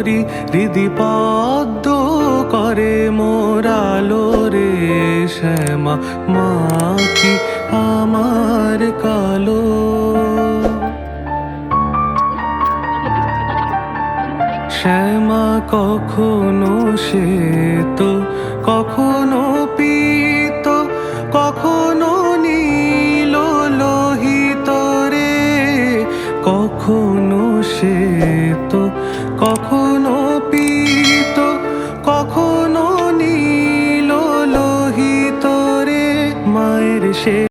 দিগম্বরী হৃদি পদ্ম করে মোরালো রে শ্যামা, মা কি আমার কালো? শ্যামা, কখনো সে তো কখনো পীত, কখনো কখনো তো কখনো পীত কখনো নীল লোহিত রে মায়ের সে